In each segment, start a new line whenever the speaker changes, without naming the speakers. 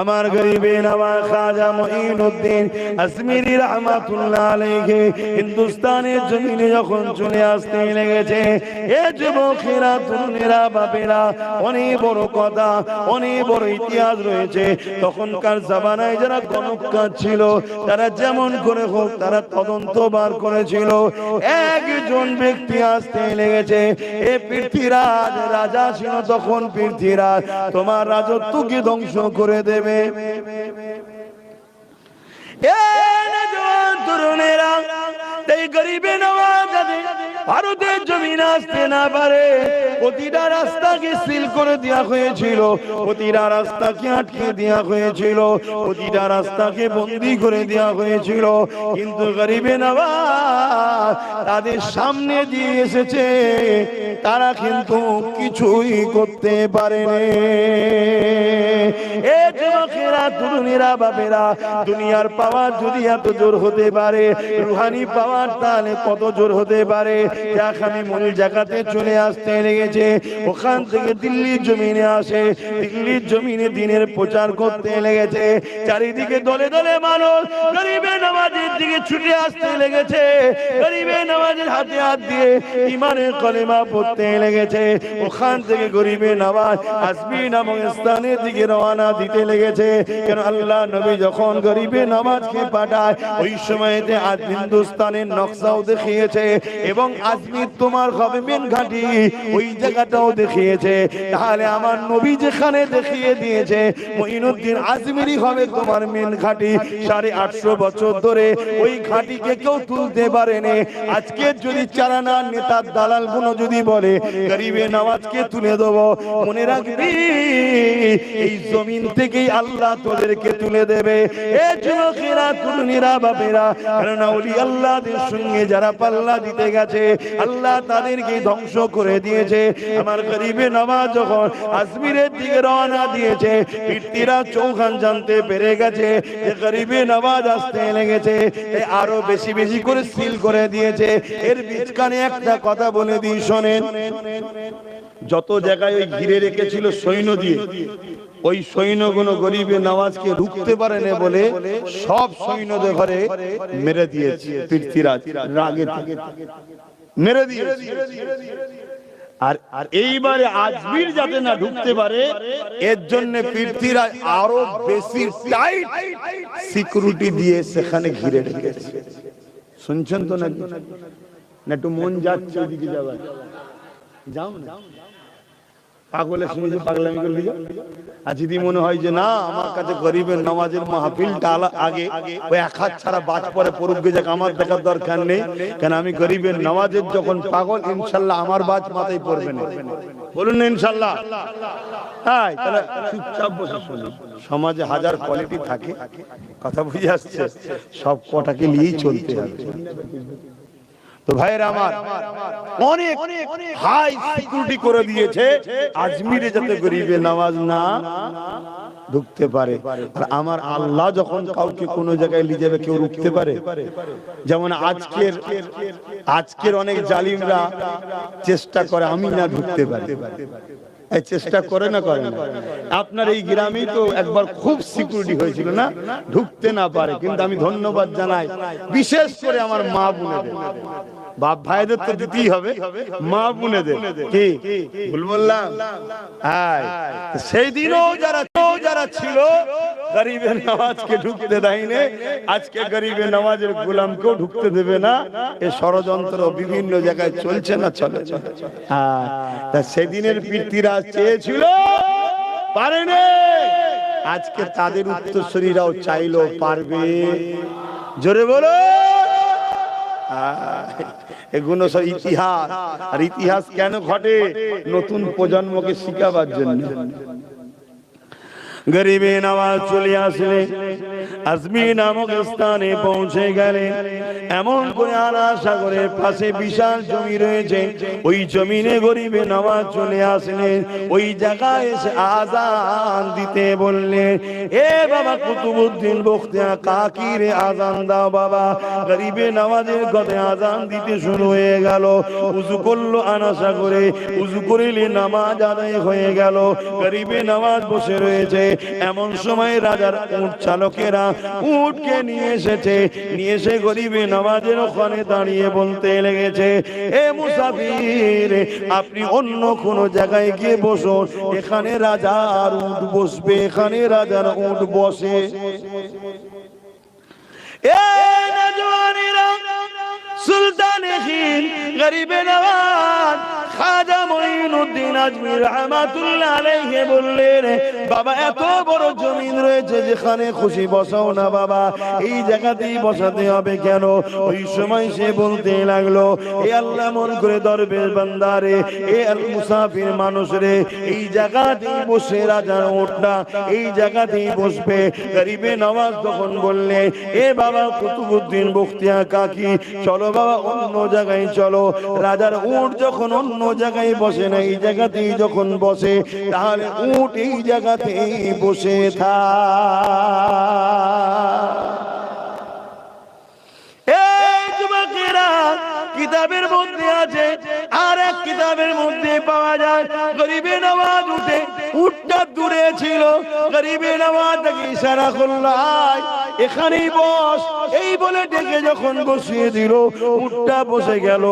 আমার গরিবে নওয়াজ খাজা মঈনুদ্দিন আজমিরি রহমাতুল্লাহ আলাইহি হিন্দুস্তানের জমিনে যখন চলে আসতে লেগেছে, এ যুবকেরা, তরুণেরা, বাপেরা, অনেক বড় কথা, অনেক বড় ইতিহাস রয়েছে। তখনকার জামানায় যারা গণকার ছিল, তারা যেমন করে হোক তারা তদন্ত বার করেছিল। একজন ব্যক্তি আসতে লেগেছে, এ পৃথ্বীরাজ রাজা ছিল তখন পৃথ্বীরাজ তোমার রাজত্বকে ধ্বংস করে দেবে? এ তরুণেরা, এই গরিবে নওয়াজাদের ভারতের জমিন আসতে না পারে। প্রতিটা রাস্তাকে সিল করে দেওয়া হয়েছিল কিন্তু গরিবে তাদের সামনে দিয়ে এসেছে, তারা কিন্তু কিছুই করতে পারেনি। যুবকেরা তরুণীরা বাপেরা, দুনিয়ার পাওয়ার যদি এত জোর হতে পারে, রুহানি পাওয়ার তাহলে কত জোর হতে পারে? যাক আমি মূল জায়গাতে চলে আসতে লেগেছে, ওখান থেকে দিল্লির জমিনে আসে, দিল্লির জমিনে দিনের প্রচার করতে লেগেছে, চারিদিকে দলে দলে মানুষ গরিবে নামাজের দিকে ছুটে আসতে লেগেছে, গরিবে নামাজের হাতে হাত দিয়ে ইমানের কলেমা পড়তে লেগেছে, ওখান থেকে গরিবে নামাজ আসবি নামক স্থানের দিকে রওনা দিতে লেগেছে কেন আল্লাহ নবী যখন গরিবে নামাজকে পাঠায়, ওই সময়তে আজ হিন্দুস্তানের নকশাও দেখিয়েছে এবং আজমির তোমার হবে মেন ঘাটি, ওই জায়গাটাও দেখিয়েছে। তাহলে আমার নবী যেখানে দেখিয়ে দিয়েছে, মঈনুদ্দিন আজমিরি হবে তোমার মেন ঘাটি। সাড়ে আটশো বছর ধরে ওই ঘাটিকে কেউ তুলতে পারেনি। আজকে যদি চারানা নেতার দালালগুলো যদি বলে, গরিবে নামাজকে তুলে দেবো, মনে রাখবি, এই জমিন থেকেই আল্লাহ তোদেরকে তুলে দেবে। কারণ আল্লাহদের সঙ্গে যারা পাল্লা দিতে গেছে, আল্লাহ তাদেরকে ধ্বংস করে দিয়েছে। আমার গরিবে যখন আজমিরের দিকে রওনা দিয়েছে চৌখান জানতে পেরে গেছে যে গরিবে নামাজ আসতে লেগেছে। আরও বেশি বেশি করে সিল করে দিয়েছে। এর বীজখানে একটা কথা বলে দিই, শোনেন। যত জায়গায় ওই ঘিরে রেখেছিল সৈন্য দিয়ে ওই সৈন্যগুলো গরিবে নামাজকে রুখতে পারে না বলে সব সৈন্যদের ঘরে মেরে দিয়েছে পৃথ্বীরাজ রাগে মেরে দিয়েছে। আর আর এইবারে আজমির যাতে না ঢুকতে পারে, এর জন্য পৃথ্বীরাজ আরও বেশি টাইট সিকিউরিটি দিয়ে সেখানে ঘিরে রেখেছে। শুনছেন তো নাকি? না একটু মন যাচ্ছে ওইদিকে যাবার যাও না। পাগলের সঙ্গে পাগলামি করলি আর যদি মনে হয় যে না, আমার কাছে গরিবের নামাজের মাহফিলটা আগে ওই এক হাত ছাড়া বাজ পরে পড়ুক যাক আমার দেখার দরকার নেই। কেন আমি গরিবের নামাজের যখন পাগল, ইনশাল্লাহ আমার বাজ মাথায় পড়বে না। বলুন না, ইনশাল্লাহ। সমাজে হাজার কোয়ালিটি থাকে। কথা বুঝে আসছে? সব কটাকে নিয়েই চলতে হবে। তো ভাইয়ের আমার, অনেক হাই সিকিউরিটি করে দিয়েছে, আজমিরে যাতে গরিবে নামাজ না ঢুকতে পারে। আর আমার আল্লাহ যখন কাউকে কোনো জায়গায় নিয়ে যাবে, কেউ রুখতে পারে। যেমন আজকের আজকের অনেক জালিমরা চেষ্টা করে আমি না ঢুকতে পারি। চেষ্টা করে না করে না। আপনার এই গ্রামে তো একবার খুব সিকিউরিটি হয়েছিল না? ঢুকতে না পারে। কিন্তু আমি ধন্যবাদ জানাই। বিশেষ করে আমার মা বোনেদের। বাপ ভাইদের তো দিতেই হবে। মা বোনেদের। কি? ভুল বললাম? সেই দিনও যারা যারা ছিল গরিবের নামাজকে ঢুকতে দেয়নি। আজকে গরিবের নামাজের গোলামকেও ঢুকতে দেবে না। এ ষড়যন্ত্র বিভিন্ন জায়গায় চলছে না চলে হ্যাঁ। তা সেদিনের পিতৃরা চেয়েছিল পারেনি। আজকে তাদের উত্তরসূরিরাও চাইলো পারবে। জোরে বলো। এগুলো সব ইতিহাস। আর ইতিহাস কেন ঘটে? নতুন প্রজন্মকে শিখাবার জন্য। গরিবে নওয়াজ চলে আসলে আজমি নামক স্থানে পৌঁছে গেলে এমন করে আনা সাগরের পাশে বিশাল জমি রয়েছে। ওই জমিনে গরিবে নওয়াজ চলে আসলেন ওই জায়গায় এসে আজান দিতে বললেন এ বাবা কুতুবুদ্দিন বখতিয়া কাকিরে আজান দাও বাবা। গরিবে নওয়াজের গতে আজান দিতে শুরু হয়ে গেল। উজু করল আনা সাগরে, উজু করিলে নামাজ আদায় হয়ে গেল। গরিবে নামাজ বসে রয়েছে এমন সময় রাজার উট চালকেরা উটকে নিয়ে এসেছে। নিয়ে এসে গরিবে নওয়াজের ওখানে দাঁড়িয়ে বলতে লেগেছে, এ মুসাফির, আপনি অন্য কোনো জায়গায় গিয়ে বসুন। এখানে রাজার উট বসবে, এখানে রাজার উট বসে। হিন্দ গরিবে নওয়াজ খাজা মঈনুদ্দিন আজমির, রহমাতুল্লাহ বললেন বাবা, এত বড় জমিন রয়েছে যেখানে খুশি বসাও না বাবা। এই জায়গাতেই বসাতে হবে কেন? ওই সময় সে বলতে লাগল, এ আল্লাহ মন করে বান্দারে এ আল মুসাফির মানুষ রে, এই জায়গাতেই বসে রাজার ওঠনা এই জায়গাতেই বসবে। গরিবে নওয়াজ তখন বললে, এ বাবা কুতুবুদ্দিন বখতিয়া কাকি, চলো বাবা, অন্য জায়গায় চলো। রাজার উট যখন অন্য জায়গায় বসে না, এই জায়গাতেই যখন বসে তাহলে উঠ এই জায়গাতে বসে থা। কিতাবের মধ্যে আছে, আর এক কিতাবের মধ্যে পাওয়া যায়, গরিবে নওয়াজ উঠে উঠটা দূরে ছিল, গরিবে তাকে ইশারা করল এখানেই বস। এই বলে ডেকে যখন বসিয়ে দিল, উঠটা বসে গেল।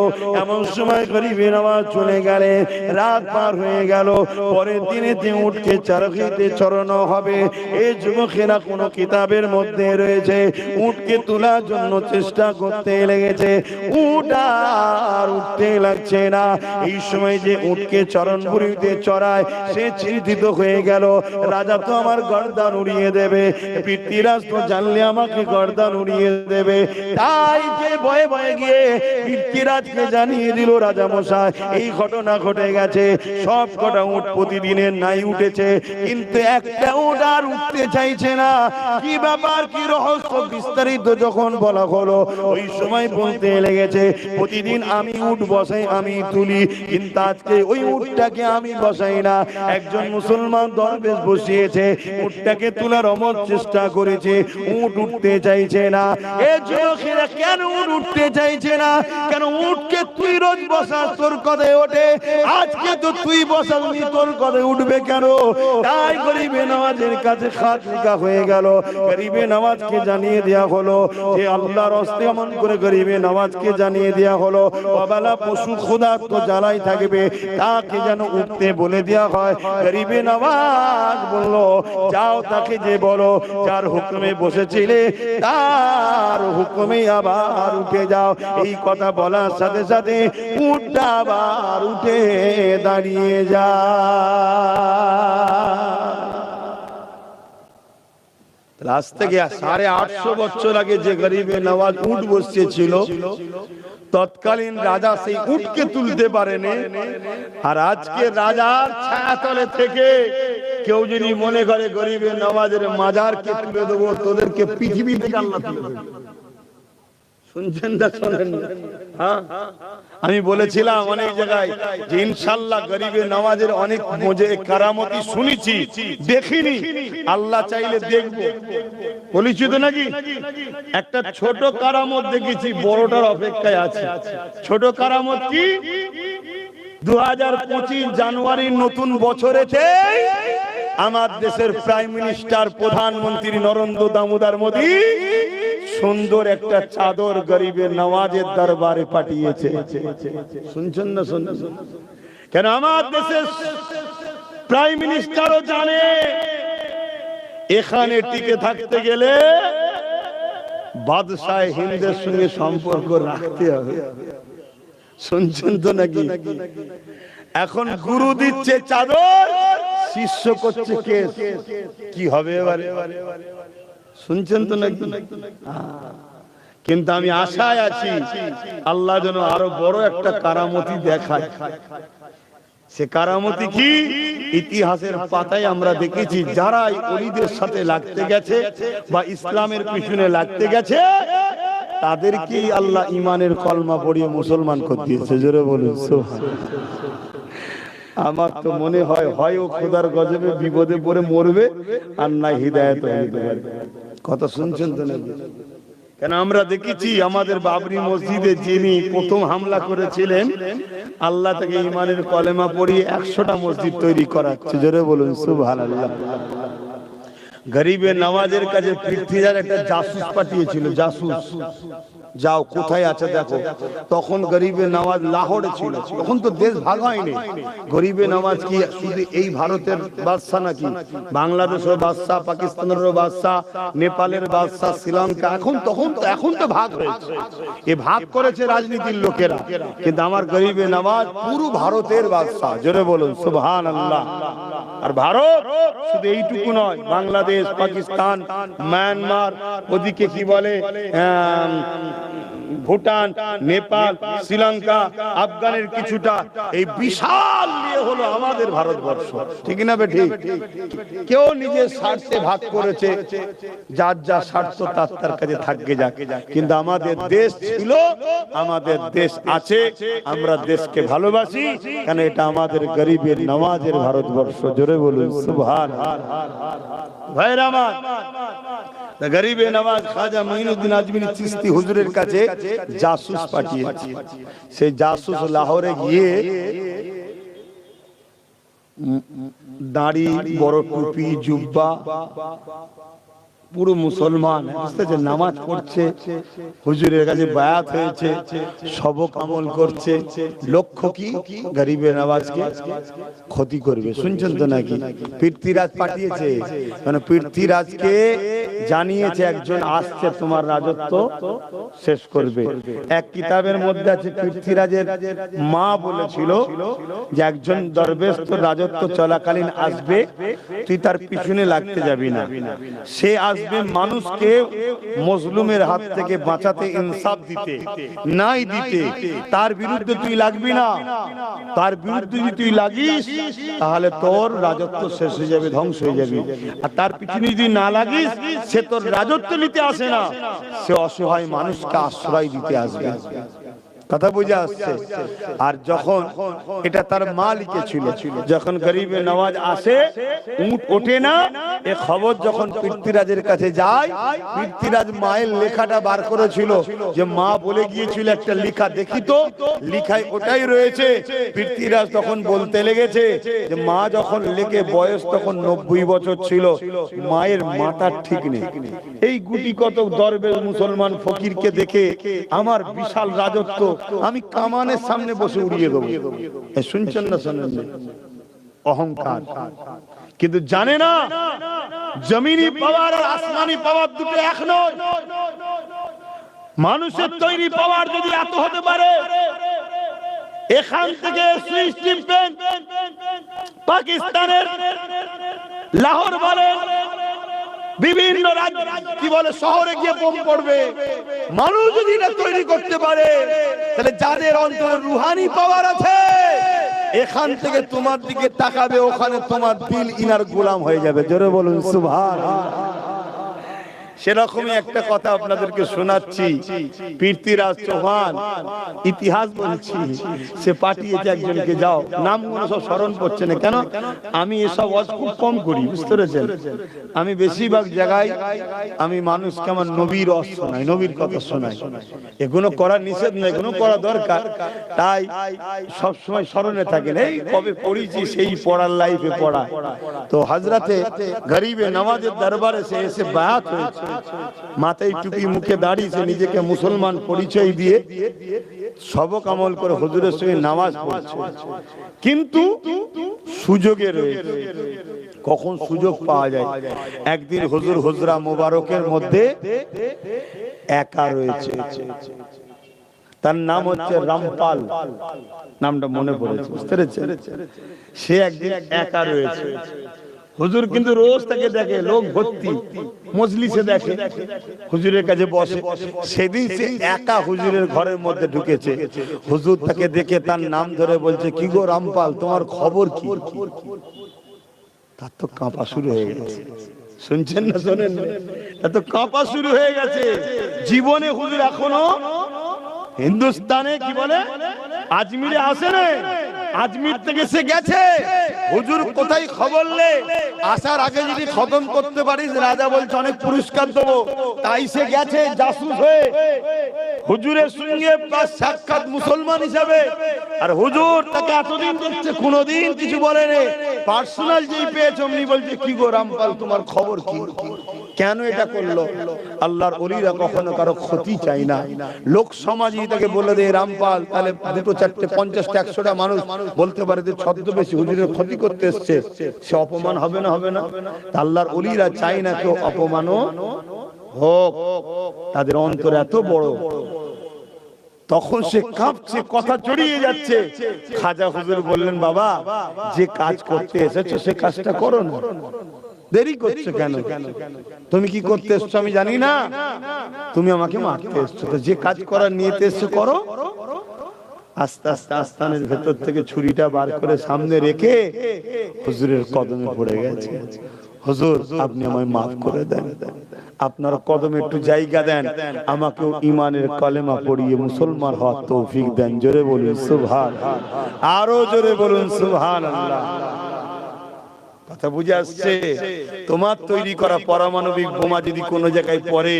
এমন সময় গরিবে নওয়াজ চলে গেলে, রাত পার হয়ে গেল। পরের দিনে তে উঠকে চারকিতে চড়ানো হবে। এই যুবকেরা কোন কিতাবের মধ্যে রয়েছে। উঠকে তোলার জন্য চেষ্টা করতে লেগেছে। উট আর উঠতে লাগছে না। এই সময় যে উঠকে চরণ বুড়িতে চড়ায়, সে চিন্তিত হয়ে গেল। রাজা তো আমার গর্দান উড়িয়ে দেবে। পৃথ্বীরাজ তো জানলে আমাকে গর্দান উড়িয়ে দেবে। তাই যে ভয়ে ভয়ে গিয়ে পৃথ্বীরাজকে জানিয়ে দিল রাজা মশাই এই ঘটনা ঘটে গেছে। সব কটা উঠ প্রতিদিনের নাই উঠেছে, কিন্তু একটা উঠ আর উঠতে চাইছে না। কি ব্যাপার, কি রহস্য? বিস্তারিত যখন বলা হলো, ওই সময় বলতে লেগেছে, প্রতিদিন আমি উঠ বসাই, আমি তুলি, কিন্তু আজকে ওই উঠটাকে আমি বসাই না। একজন মুসলমান দরবেশ বসিয়েছে উঠটাকে তোলার অমর চেষ্টা করেছে উঠ উঠতে চাইছে না। এ যুবকেরা কেন উঠ উঠতে চাইছে না? কেন উঠকে তুই রোজ বসাস তোর কথায় ওঠে? আজকে তো তুই বসাসনি তোর কথায় উঠবে কেন? তাই গরিবে নামাজের কাছে খাত লেখা হয়ে গেল। গরিবে নামাজকে জানিয়ে দেওয়া হলো যে আল্লাহর হস্তে এমন করে গরিবে নামাজকে জানিয়ে দেওয়া হলো। অবেলা পশু খোদা তো জ্বালাই থাকবে, তাকে যেন উঠতে বলে দেওয়া হয়। গরিবে নামাজ বলল, যাও তাকে যে বলো, যার হুকুমে বসেছিলে তার হুকুমে আবার উঠে যাও। এই কথা বলার সাথে সাথে উঠটা আবার উঠে দাঁড়িয়ে যা আজ থেকে সাড়ে আটশো বছর আগে যে গরিবের নওয়াজ উঠ বসিয়েছিল তৎকালীন রাজা সেই উটকে তুলতে পারেনি আর আজকে রাজার ছায়াতলে থেকে কেউ যদি মনে করে গরিবের নওয়াজের মাজারকে তুলে দেবো, তোদেরকে পৃথিবী থেকে আল্লাহ তুলে দেবে। হ্যাঁ? আমি বলেছিলাম অনেক জায়গায় যে ইনশাল্লাহ গরিবে নামাজের অনেক মজে কারামতি শুনেছি, দেখিনি। আল্লাহ চাইলে দেখব। বলেছি তো নাকি? একটা ছোট কারামত দেখেছি, বড়টার অপেক্ষায় আছে। ছোট কারামত কি? দু জানুয়ারির নতুন বছরেতে আমার দেশের প্রাইম মিনিস্টার, প্রধানমন্ত্রী নরেন্দ্র দামোদর মোদী সুন্দর একটা চাদর গরিবের নওয়াজের দরবারে পাঠিয়েছে। শুনছেন না শুনছেন কেন আমার দেশের প্রাইম মিনিস্টারও জানে এখানে টিকে থাকতে গেলে বাদশাহ হিন্দের সঙ্গে সম্পর্ক রাখতে হবে। শুনছেন তো নাকি? এখন গুরু দিচ্ছে চাদর শিষ্য করছে কে কি হবে এবারে? শুনছেন তো নাকি? হ্যাঁ। কিন্তু আমি আশায় আছি আল্লাহ যেন আরও বড় একটা কারামতি দেখায়। সে কারামতি কি? ইতিহাসের পাতায় আমরা দেখেছি যারা অলিদের সাথে লাগতে গেছে বা ইসলামের পিছনে লাগতে গেছে তাদেরকে আল্লাহ ইমানের কলমা পড়িয়ে মুসলমান করে দিয়েছে। জোরে বলুন আমার তো মনে হয় হয় ও খোদার গজবে বিপদে পড়ে মরবে, আর না হৃদায়ত হইতে পারে কথা শুনছেন তো নাকি? কেন আমরা দেখেছি আমাদের বাবরি মসজিদে যিনি প্রথম হামলা করেছিলেন আল্লাহ থেকে ইমানের কলেমা পড়িয়ে একশোটা মসজিদ তৈরি করাচ্ছে। জোরে বলুন সুবহানাল্লাহ। গরিবের নামাজের কাছে পৃথ্বীরাজ একটা জাসুস পাঠিয়েছিল জাসুস যাও কোথায় আছে দেখো। তখন গরিবের নামাজ লাহোরে ছিল। তখন তো দেশ ভাগ হয়নি। গরিবের নামাজ কি শুধু এই ভারতের বাদশা নাকি? বাংলাদেশের বাদশা পাকিস্তানের বাদশা নেপালের বাদশা শ্রীলঙ্কা। এখন তখন তো এখন তো ভাগ হয়েছে। এ ভাগ করেছে রাজনীতির লোকেরা। কিন্তু আমার গরিবের নামাজ পুরো ভারতের বাদশাহ। জোরে বলুন সুবহান আল্লাহ আর ভারত শুধু এইটুকু নয় বাংলাদেশ পাকিস্তান মায়ানমার ওদিকে কি বলে? ভুটান, নেপাল, শ্রীলঙ্কা, আফগানের কিছুটা এই বিশাল নিয়ে হলো আমাদের ভারতবর্ষ। ঠিক না বে ঠিক কেউ নিজের স্বার্থে ভাগ করেছে, যার যা স্বার্থ তার তার কাছে থাকবে যাক। কিন্তু আমাদের দেশ ছিল, আমাদের দেশ আছে, আমরা দেশকে ভালোবাসি, কেন এটা আমাদের গরিবের নামাজের ভারতবর্ষ? জোরে বলুন, সুবহান। ভাইরা আমার তা গরিবে নওয়াজ খাজা মঈনুদ্দিন আজমিরি চিস্তি হুজুরের কাছে জাসুস পাঠিয়েছে। সেই জাসুস লাহোরে গিয়ে দাড়ি, বড় টুপি, জুব্বা পুরো মুসলমান নামাজ পড়ছে, হুজুরের কাছে বায়াত হয়েছে সবক আমল করছে লক্ষ্য কি? গরিবের নামাজকে ক্ষতি করবে। শুনছেন তো নাকি? পৃথ্বীরাজ পাঠিয়েছে। মানে পৃথ্বীরাজকে জানিয়েছে একজন আসছে, তোমার রাজত্ব শেষ করবে। এক কিতাবের মধ্যে আছে, পৃথ্বীরাজের মা বলেছিল যে একজন দরবেশ তোর রাজত্ব চলাকালীন আসবে, তুই তার পিছনে লাগতে যাবি না। সে আসবে মানুষকে মজলুমের হাত থেকে বাঁচাতে, ইনসাফ দিতে নাই দিতে। তার বিরুদ্ধে তুই লাগবি না। তার বিরুদ্ধে যদি তুই লাগিস, তাহলে তোর রাজত্ব শেষ হয়ে যাবে, ধ্বংস হয়ে যাবে। আর তার পিছনে যদি না লাগিস, সে তোর রাজত্ব নিতে আসে না। সে অসহায় মানুষকে আশ্রয় দিতে আসবে। কথা বুঝে আসছে। আর যখন এটা তার মা লিখেছিল যখন গরিবের নওয়াজ আসে উট ওঠে না, এ খবর যখন পৃথ্বীরাজের কাছে যায়, পৃথ্বীরাজ মায়ের লেখাটা বার করেছিল যে মা বলে গিয়েছিল একটা লেখা, দেখি তো, লিখায় ওটাই রয়েছে। পৃথ্বীরাজ তখন বলতে লেগেছে যে মা যখন লেখে, বয়স তখন নব্বই বছর ছিল, মায়ের মাথার ঠিক নেই। এই গুটি কত দরবেশ মুসলমান ফকিরকে দেখে আমার বিশাল রাজত্ব আমি কামানের সামনে বসে উড়িয়ে দেবো। শুনছেন না অহংকার। কিন্তু জানে না, জমিনি পাওয়ার আর আসমানি পাওয়ার দুটো এক মানুষের তৈরি পাওয়ার যদি এত হতে পারে, এখান থেকে পাকিস্তানের লাহোর বলেন বিভিন্ন রাজ্য, কি বলে, শহরে গিয়ে বোম পড়বে। মানুষ যদি না তৈরি করতে পারে, তাহলে যাদের অন্তরে রুহানি পাওয়ার আছে, এখান থেকে তোমার দিকে তাকাবে, ওখানে তোমার দিল ইনার গোলাম হয়ে যাবে। জোরে বলুন সুভান সেরকমই একটা কথা আপনাদেরকে শোনাচ্ছি। পৃথ্বীরাজ চৌহান, ইতিহাস বলছি, সে পাঠিয়েছে একজনকে, যাও, নামগুলো সব স্মরণ করছে না। কেন? আমি এসব ওয়াজ খুব কম করি, বুঝতে পেরেছেন? আমি বেশিরভাগ জায়গায় আমি মানুষকে আমার নবীর অস শোনাই, নবীর কথা শোনাই। এগুলো করা নিষেধ নয়, এগুলো করা দরকার। তাই সব সময় স্মরণে থাকেন, এই কবে পড়েছি, সেই পড়ার লাইফে পড়া। তো হাজরাতে গরিবে নামাজের দরবারে সে এসে বায়াত হয়েছে। মাথায় টুপি, মুখে দাঁড়িয়েছে নিজেকে মুসলমান পরিচয় দিয়ে সবক আমল করে হুজুরের সঙ্গে নামাজ পড়ছে। কিন্তু সুযোগে রয়েছে। কখন সুযোগ পাওয়া যায়? একদিন হুজুর হুজরা মোবারকের মধ্যে একা রয়েছে। তার নাম হচ্ছে রামপাল। নামটা মনে পড়েছে। বুঝতে পেরেছেন? সে একদিন একা রয়েছে। হুজুর কিন্তু রোজ তাকে দেখে লোক ভর্তি মজলিসে দেখে হুজুরের কাছে বসে। সেদিন সে একা হুজুরের ঘরের মধ্যে ঢুকেছে। হুজুর তাকে দেখে তার নাম ধরে বলছে কি গো রামপাল তোমার খবর কি? তার তো কাঁপা শুরু হয়ে গেছে। শুনছেন না শোনেন? তার তো কাঁপা শুরু হয়ে গেছে। জীবনে হুজুর এখনও হিন্দুস্তানে কি বলে? আজমিরে আসে না আজমির থেকে সে গেছে। হুজুর, কোথায় খবর লে? আসার আগে যদি খতম করতে পারিস, রাজা বলছে, অনেক পুরস্কার দেবো। তাই সে গেছে জাসুস হয়ে। হুজুরের সঙ্গে সাক্ষাৎ মুসলমান হিসাবে। আর হুজুর তাকে এতদিন দেখছে, কোনোদিন কিছু বলেনি। পার্সোনাল যেই পেয়েছে, অমনি বলছে, কি গো রামপাল, তোমার খবর কি? কেন এটা করল? আল্লাহর অলিরা কখনো কারও ক্ষতি চাই না। লোক সমাজই তাকে বলে দেয়, রামপাল, তাহলে দুটো চারটে পঞ্চাশটা একশোটা মানুষ বলতে পারে যে ছদ্মবেশী হুজুরের ক্ষতি করতে এসছে। সে অপমান হবে না হবে না। আল্লাহর অলিরা চাই না কেউ অপমানও হোক। তাদের অন্তর এত বড়। তখন সে কাঁপছে, কথা জড়িয়ে যাচ্ছে। খাজা হুজুর বললেন, বাবা, যে কাজ করতে এসেছ সে কাজটা করো না। দেরি করছ কেন? তুমি কি করতে এসছো আমি জানি না। তুমি আমাকে মারতে এসছো। তো যে কাজ করার নিয়েতে এসছো করো। আস্তে আস্তে আস্তানের ভেতর থেকে ছুরিটা বার করে সামনে রেখে হুজুরের কদমে পড়ে গেছে। হুজুর আপনি আমায় মাফ করে দেন। আপনার কদমে একটু জায়গা দেন। আমাকেও ইমানের কলেমা পড়িয়ে মুসলমান হওয়ার তৌফিক দেন। জোরে বলুন সুবহান আরও জোরে বলুন সুবহান আল্লাহ কথা বুঝে আসছে তোমার তৈরি করা পারমাণবিক বোমা যদি কোনো জায়গায় পড়ে,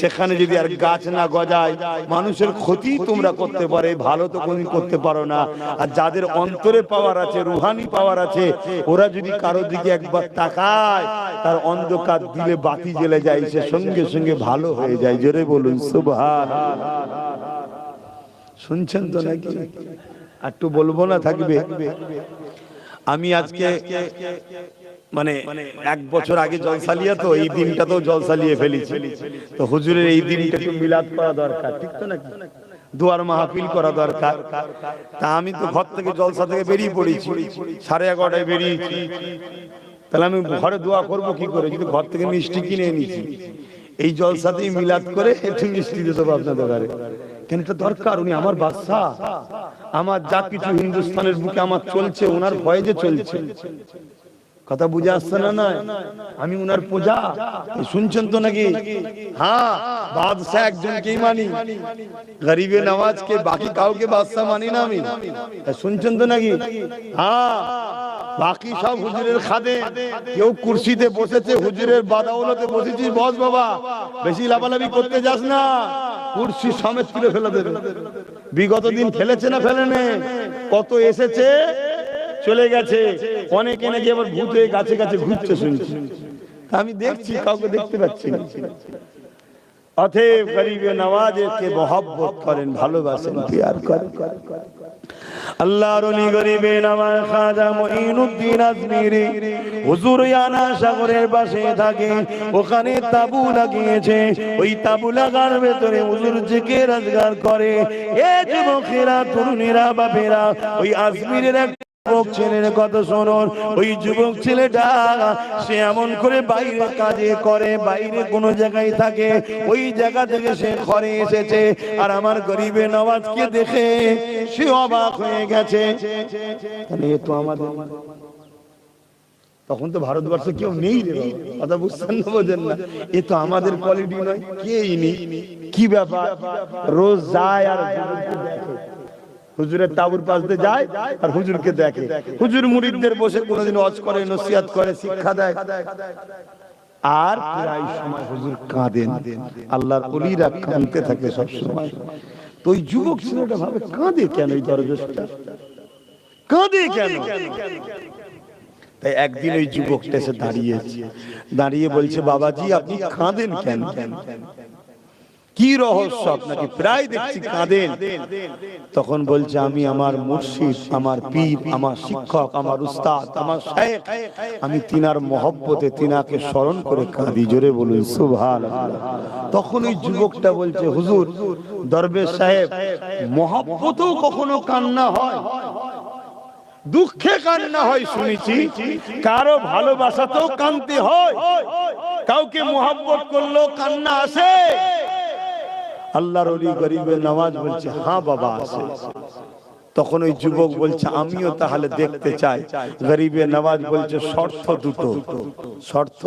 সেখানে যদি আর গাছ না গজায়, মানুষের ক্ষতি তোমরা করতে পারে, ভালো তো কোনদিন করতে পারো না। আর যাদের অন্তরে পাওয়ার আছে, রুহানি পাওয়ার আছে, ওরা যদি কারও দিকে একবার তাকায়, তার অন্ধকার দিলে বাতি জ্বলে যায়, সে সঙ্গে সঙ্গে ভালো হয়ে যায়। জোরে বলুন সুবহান শুনছেন তো নাকি? একটু বলব না, থাকবে? আমি আজকে মানে এক বছর আগে জলসালিয়া তো এই দিনটা তো জলসালিয়ে ফেলেছি। তো হুজুরের এই দিনটা একটু মিলাদ করা দরকার ঠিক তো নাকি? দুয়ার মাহফিল করা দরকার। তা আমি তো ঘর থেকে জলসা থেকে বেরিয়ে পড়েছি। সাড়ে এগারোটায় বেরিয়েছি। তাহলে আমি ঘরে দোয়া করব কি করে? যদি ঘর থেকে মিষ্টি কিনে এনেছি। এই জলসাতেই মিলাদ করে একটু মিষ্টি দিতে হবে আপনাদের ঘরে। কেন এটা দরকার? উনি আমার বাদশাহ। আমার যা কিছু হিন্দুস্তানের বুকে আমার চলছে, ওনার ভয়ে যে চলছে। কথা বুঝে আসছে না না আমি উনার পূজা। শুনছেন তো নাকি? হ্যাঁ বাদশাহ একজনকেই মানি। গরিবে নওয়াজকে বাকি কাউকে বাদশাহ মানি না আমি। শুনছেন তো নাকি? হ্যাঁ বাকি সব হুজুরের খাদে। কেউ কুর্সিতে বসেছে হুজুরের বাদাউলতে বসেছিস বস বাবা। বেশি লাফালাফি করতে যাস না। কুর্সি সমেত তুলে ফেলে দেবে। বিগত দিন ফেলেছে না ফেলেনে? কত এসেছে? চলে গেছে। অনেকে নাকি আবার ভূত হয়ে গাছে গাছে ঘুরছে শুনছি। আমি দেখছি, কাউকে দেখতে পাচ্ছি গরিবে নওয়াজকে করেন, ভালোবাসেন করেন। আল্লাহর গরিবে নওয়াজ খাজা আজমিরি হুজুর ইয়ানা সাগরের পাশে থাকে। ওখানে তাবু লাগিয়েছে। ওই তাবু লাগার ভেতরে হুজুর জেকে রোজগার করে। এ যুবকেরা, তরুণীরা, বাপেরা, ওই আজমিরের যুবক ছেলের কথা ওই যুবক ছেলেটা, সে এমন করে বাইরে কাজে করে, বাইরে জায়গায় থাকে। ওই জায়গা থেকে সে ঘরে এসেছে। আর আমার গরিবে নওয়াজকে দেখে সে অবাক হয়ে গেছে। তো আমাদের। তখন তো ভারতবর্ষে কেউ নেই কথা বুঝছেন না বোঝেন না। এ তো আমাদের কোয়ালিটি নয়, কেই নেই? কি ব্যাপার? রোজ যায় আর দেখে। হুজুরের তাবুর পাশ দিয়ে যায় আর হুজুরকে দেখে। হুজুর মুরিদদের বসে কোনোদিন অজ করে, নসিহাত করে, শিক্ষা দেয়। আর প্রায় সময় হুজুর কাঁদেন। আল্লাহর অলিরা কাঁদতে থাকে সব সময় তো ওই যুবক ছেলেটা ভাবে, কাঁদে কেন এই দরবেশটা কাঁদে কেন? তাই একদিন ওই যুবকটা এসে দাঁড়িয়েছে। দাঁড়িয়ে বলছে, বাবাজি, আপনি কাঁদেন কেন? কি রহস্য? আপনাকে প্রায় দেখছি কাঁদেন। তখন বলছে, আমি আমার মুর্শিদ, আমার পীর, আমার শিক্ষক, আমার উস্তাদ, আমার আমি তিনার মহব্বতে তিনাকে স্মরণ করে কাঁদি। জোরে বলুন সুভান তখন ওই যুবকটা বলছে, হুজুর, দরবেশ সাহেব, মহব্বতেও কখনো কান্না হয়? দুঃখে কান্না হয় শুনেছি। কারও ভালোবাসাতেও কানতে হয়। কাউকে মোহাব্বত করলেও কান্না আসে। আল্লাহর ওলি গরিবের নামাজ বলছে হ্যাঁ বাবা আসে তখন ওই যুবক বলছে, আমিও তাহলে দেখতে চাই। গরিবে নওয়াজ বলছে, শর্ত দুটো। শর্ত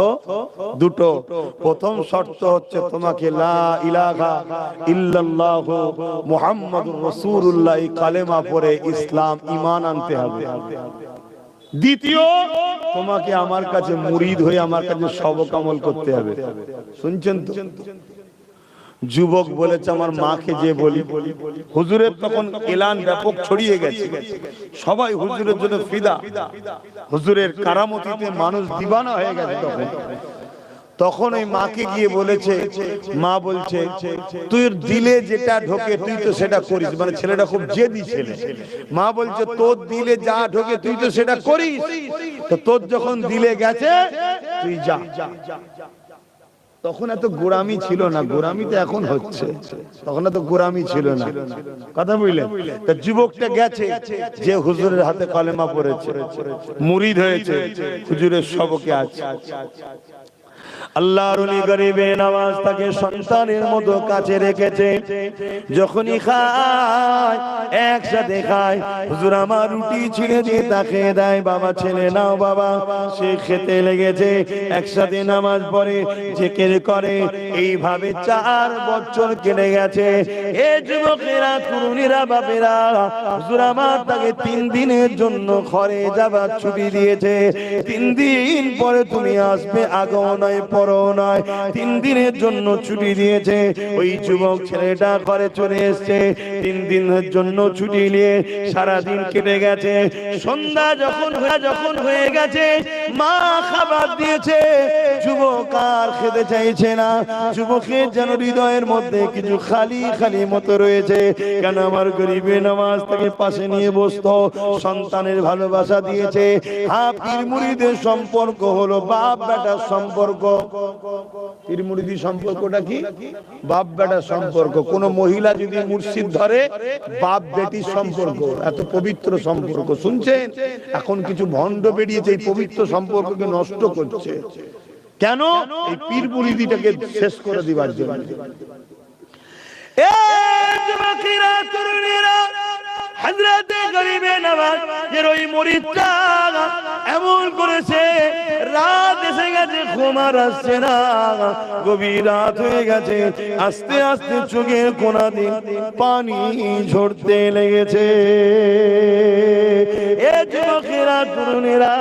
দুটো। প্রথম শর্ত হচ্ছে, তোমাকে লা ইলাহা ইল্লাল্লাহ মুহাম্মাদুর রাসূলুল্লাহ। কালেমা পড়ে ইসলাম ঈমান আনতে হবে। দ্বিতীয়, তোমাকে আমার কাছে মুরিদ হয়ে আমার কাছে সবক আমল করতে হবে। শুনছেন তো? যুবক বলেছে, আমার মাকে যে বলি। হুজুরের তখন এলান ব্যাপক ছড়িয়ে গেছে। সবাই হুজুরের জন্য ফিদা। হুজুরের কারামতিতে মানুষ দিবানা হয়ে গেছে তখন। তখন ওই মাকে গিয়ে বলেছে, মা বলছে তুই দিলে যেটা ঢোকে, তুই তো সেটা করিস। মানে ছেলেটা খুব জেদি ছেলে। মা বলছে, তোর দিলে যা ঢোকে, তুই তো সেটা করিস। তো তোর যখন দিলে গেছে, তুই যা। তখন এত গোড়ামি ছিল না, গোড়ামি তো এখন হচ্ছে। তখন এত গোড়ামি ছিল না। কথা বুঝলেন তা যুবকটা গেছে, যে হুজুরের হাতে কলেমা পড়েছে, মুরিদ হয়েছে, হুজুরের সবকে আছে। আল্লাহর উনি গরিবে নামাজ তাকে সন্তানের মতো কাছে রেখেছে। যখনই খায়, একসাথে খায়। হুজুর, আমার রুটি ছিঁড়ে দিয়ে তাকে দেয়। বাবা, ছেলে, নাও বাবা, সে খেতে লেগেছে। একসাথে নামাজ পড়ে করে। এইভাবে চার বছর কেটে গেছে। এ যুবকেরা বাপেরা, হুজুর, আমার তাকে তিন দিনের জন্য ঘরে যাবার ছুটি দিয়েছে। তিন দিন পরে তুমি আসবে আগেও পরও নয়। তিন দিনের জন্য ছুটি দিয়েছে ওই যুবক ছেলেটা ঘরে চলে এসছে। তিন দিনের জন্য ছুটি নিয়ে সারা দিন কেটে গেছে। সন্ধ্যা যখন যখন হয়ে গেছে, মা খাবার দিয়েছে। যুবক আর খেতে চাইছে না। যুবকের যেন হৃদয়ের মধ্যে কিছু খালি খালি মতো রয়েছে। কেন আমার গরিবে নামাজ তাকে পাশে নিয়ে বসতো? সন্তানের ভালোবাসা দিয়েছে। পীর মুড়িদের সম্পর্ক হলো বাপ বেটার সম্পর্ক। পীর মুড়িদি সম্পর্কটা কি? বাপ বেটার সম্পর্ক। কোন মহিলা যদি মুর্শিদ ধরে, বাপ বেটির সম্পর্ক, এত পবিত্র সম্পর্ক। শুনছেন? এখন কিছু ভণ্ড বেরিয়েছে, এই পবিত্র সম্পর্ককে নষ্ট করছে। কেন? এই পীর মুড়িদিটাকে শেষ করে দিবার জন্য। হযরতে গরিবে নওয়াজ এর ওই মুরিদটা এমন করেছে, রাত এসে গেছে, ঘুম আর আসছে না। গভীর রাত হয়ে গেছে, আস্তে আস্তে চোখের কোনা দিয়ে পানি ঝরতে লেগেছে। এ যুবকেরা, তরুণীরা,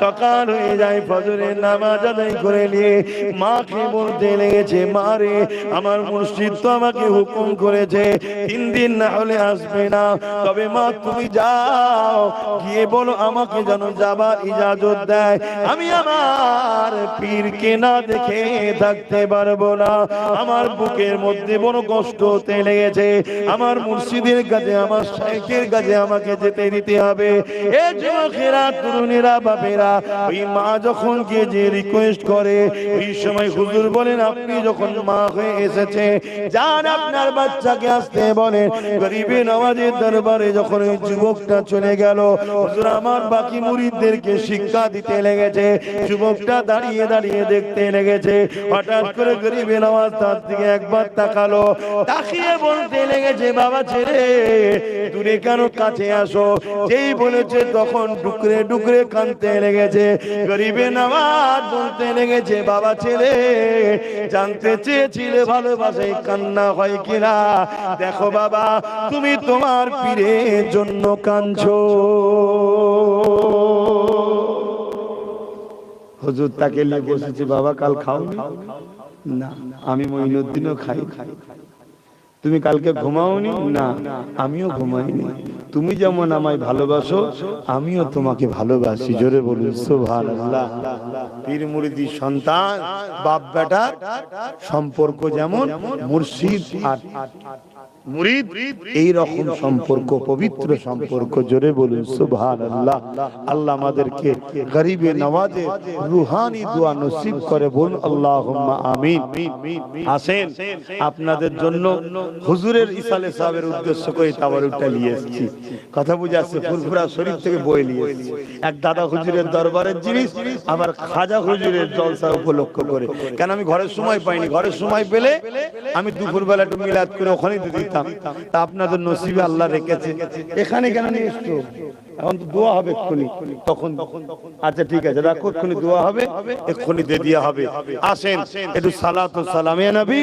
সকাল হয়ে যায়, ফজরের নামাজ আদায় করে নিয়ে মাকে বলতে লেগেছে মারে আমার মুর্শিদ তো আমাকে হুকুম করেছে, তিন দিন না হলে আসবে না। তবে মা, তুমি যাও। গিয়ে বলো আমাকে যেন যাবার ইজাজত দেয়। আমি আমার পীরকে না দেখে থাকতে পারব না। আমার বুকের মধ্যে বড় কষ্ট হতে লেগেছে। আমার মুর্শিদের কাছে, আমার শাইখের কাছে আমাকে যেতে দিতে হবে। এ যুবকেরা তরুণীরা, বাপেরা, ওই মা যখন গিয়ে যে রিকোয়েস্ট করে, ওই সময় হুজুর বলেন, আপনি যখন মা হয়ে এসেছে, যান আপনার বাচ্চাকে আসতে বলেন। গরিবে নওয়াজের দরবারে যখন ওই যুবকটা চলে গেল, হুজুর, আমার বাকি মুরিদদেরকে শিক্ষা দিতে লেগেছে। যুবকটা দাঁড়িয়ে দাঁড়িয়ে দেখতে লেগেছে। হঠাৎ করে গরিবে নওয়াজ তার দিকে একবার তাকালো। তাকিয়ে বলতে লেগেছে, বাবা ছেলে দূরে কেন কাছে আসো? যেই বলেছে তখন ডুকরে ডুকরে কানতে লেগেছে। গরিবে নামাজ বলতে লেগেছে, বাবা ছেলে জানতে চেয়েছিলে ভালোবাসে কান্না হয় কিনা? দেখো বাবা, তুমি তোমার পীরের জন্য কাঞ্চ হুজুর তাকে নিয়ে বসেছি, বাবা, কাল খাও না, আমি মঈনুদ্দিনও খাই। খাই তুমি কালকে ঘুমাওনি? না, আমিও ঘুমাইনি। তুমি যেমন আমায় ভালোবাসো, আমিও তোমাকে ভালোবাসি। জোরে বলুন পীর সন্তান বাপ বেটা সম্পর্ক যেমন মুর্শিদ আর সম্পর্ক, পবিত্র সম্পর্ক, জোরে বলুন, সুবহানাল্লাহ। আল্লাহ আমাদেরকে গরিবে নওয়াজে রুহানি দোয়া নসিব করে বলুন আমিন। আসেন আপনাদের জন্য হুজুরের ইসালে সাহেবের উদ্দেশ্য করে তাবারুকটা নিয়ে এসেছি। কথা বুঝে আসছে, ফুরফুরা শরীফ থেকে বই নিয়ে এক দাদা হুজুরের দরবারের জিনিস, আবার খাজা হুজুরের জলসা উপলক্ষ করে। কেন আমি ঘরের সময় পাইনি? ঘরের সময় পেলে আমি দুপুরবেলা একটু মিলাদ করে ওখানেই দিয়ে দিতাম তা আপনাদের নসিবে আল্লাহ রেখেছে। এখানে কেন নিয়ে এসছো? এখন তো দোয়া হবে এক্ষুনি। তখন আচ্ছা ঠিক আছে, রাখো, এক্ষুনি দোয়া হবে। এক্ষুনি দিয়ে দেওয়া হবে। আসেন, একটু সালাত সালামে। নবী।